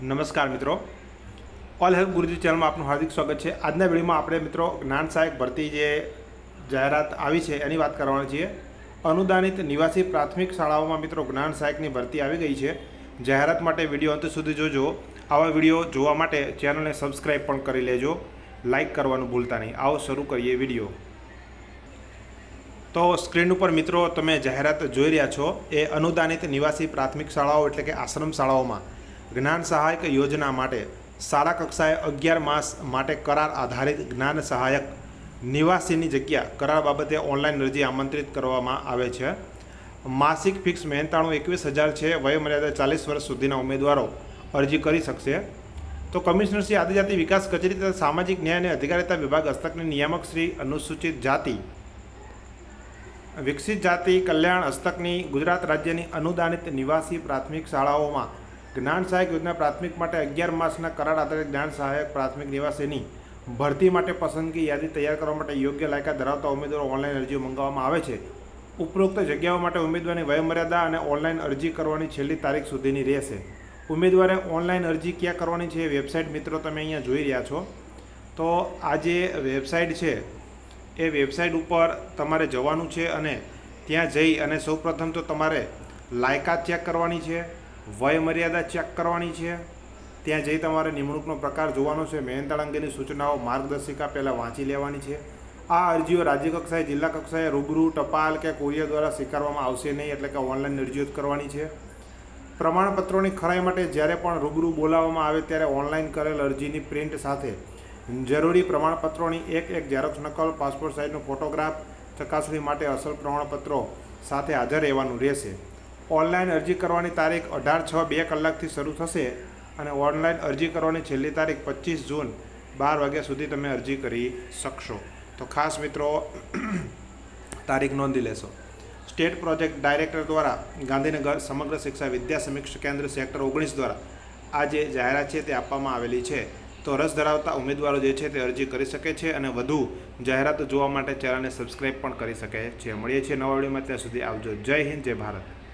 નમસ્કાર મિત્રો. All help ગુરુજી ચેનલમાં આપનું હાર્દિક સ્વાગત છે. આજના વિડીયોમાં આપણે મિત્રો જ્ઞાન સહાયક ભરતી જે જાહેરાત આવી છે એની વાત કરવાની છીએ. અનુદાનિત નિવાસી પ્રાથમિક શાળાઓમાં મિત્રો જ્ઞાન સહાયકની ભરતી આવી ગઈ છે. જાહેરાત માટે વીડિયો અંત સુધી જોજો. આવા વીડિયો જોવા માટે ચેનલને સબસ્ક્રાઈબ પણ કરી લેજો. લાઇક કરવાનું ભૂલતા નહીં. આવો શરૂ કરીએ વીડિયો. તો સ્ક્રીન ઉપર મિત્રો તમે જાહેરાત જોઈ રહ્યા છો. એ અનુદાનિત નિવાસી પ્રાથમિક શાળાઓ એટલે કે આશ્રમ શાળાઓમાં. જ્ઞાન સહાયક યોજના માટે શાળા કક્ષાએ અગિયાર માસ માટે કરાર આધારિત જ્ઞાન સહાયક નિવાસીની જગ્યા કરાર બાબતે ઓનલાઈન અરજી આમંત્રિત કરવામાં આવે છે. માસિક ફિક્સ મહેનતાણું એકવીસ હજાર છે. વયમર્યાદા ચાલીસ વર્ષ સુધીના ઉમેદવારો અરજી કરી શકશે. તો કમિશનર શ્રી આદિજાતિ વિકાસ કચેરી તથા સામાજિક ન્યાય અને અધિકારીતા વિભાગ હસ્તકની નિયામક શ્રી અનુસૂચિત જાતિ, વિકસિત જાતિ કલ્યાણ હસ્તકની ગુજરાત રાજ્યની અનુદાનિત નિવાસી પ્રાથમિક શાળાઓમાં જ્ઞાન સહાયક યોજના પ્રાથમિક માટે અગિયાર માસના કરાર આધારિત જ્ઞાન સહાયક પ્રાથમિક નિવાસીની ભરતી માટે પસંદગી યાદી તૈયાર કરવા માટે યોગ્ય લાયકાત ધરાવતા ઉમેદવારો ઓનલાઈન અરજીઓ મંગાવવામાં આવે છે. ઉપરોક્ત જગ્યાઓ માટે ઉમેદવારની વયમર્યાદા અને ઓનલાઈન અરજી કરવાની છેલ્લી તારીખ સુધીની રહેશે. ઉમેદવારે ઓનલાઈન અરજી ક્યાં કરવાની છે એ વેબસાઇટ મિત્રો તમે અહીંયા જોઈ રહ્યા છો. તો આ જે વેબસાઇટ છે, એ વેબસાઇટ ઉપર તમારે જવાનું છે અને ત્યાં જઈ અને સૌપ્રથમ તો તમારે લાયકાત ચેક કરવાની છે. વય મર્યાદા ચેક કરવાની છે. ત્યાં જઈ તમારે નિમણૂકનો પ્રકાર જોવાનો છે. મહેનતાળ અંગેની સૂચનાઓ માર્ગદર્શિકા પહેલાં વાંચી લેવાની છે. આ અરજીઓ રાજ્ય કક્ષાએ, જિલ્લા કક્ષાએ રૂબરૂ ટપાલ કે કોરિયર દ્વારા સ્વીકારવામાં આવશે નહીં એટલે કે ઓનલાઈન અરજીઓ જ કરવાની છે. પ્રમાણપત્રોની ખરાઈ માટે જ્યારે પણ રૂબરૂ બોલાવવામાં આવે ત્યારે ઓનલાઈન કરેલ અરજીની પ્રિન્ટ સાથે જરૂરી પ્રમાણપત્રોની એક એક ઝેરોક્ષ નકલ, પાસપોર્ટ સાઇઝનો ફોટોગ્રાફ ચકાસણી માટે અસલ પ્રમાણપત્રો સાથે હાજર રહેવાનું રહેશે. ઓનલાઈન અરજી કરવાની તારીખ અઢાર છ બે કલાકથી શરૂ થશે અને ઓનલાઈન અરજી કરવાની છેલ્લી તારીખ પચીસ જૂન બાર વાગ્યા સુધી તમે અરજી કરી શકશો. તો ખાસ મિત્રો, તારીખ નોંધી લેશો. સ્ટેટ પ્રોજેક્ટ ડાયરેક્ટર દ્વારા ગાંધીનગર સમગ્ર શિક્ષા વિદ્યા સમીક્ષા કેન્દ્ર સેક્ટર ઓગણીસ દ્વારા આ જે જાહેરાત છે તે આપવામાં આવેલી છે. તો રસ ધરાવતા ઉમેદવારો જે છે તે અરજી કરી શકે છે અને વધુ જાહેરાતો જોવા માટે ચેનલને સબસ્ક્રાઈબ પણ કરી શકે છે. મળીએ છીએ નવા વિડીયોમાં, ત્યાં સુધી આવજો. જય હિન્દ, જય ભારત.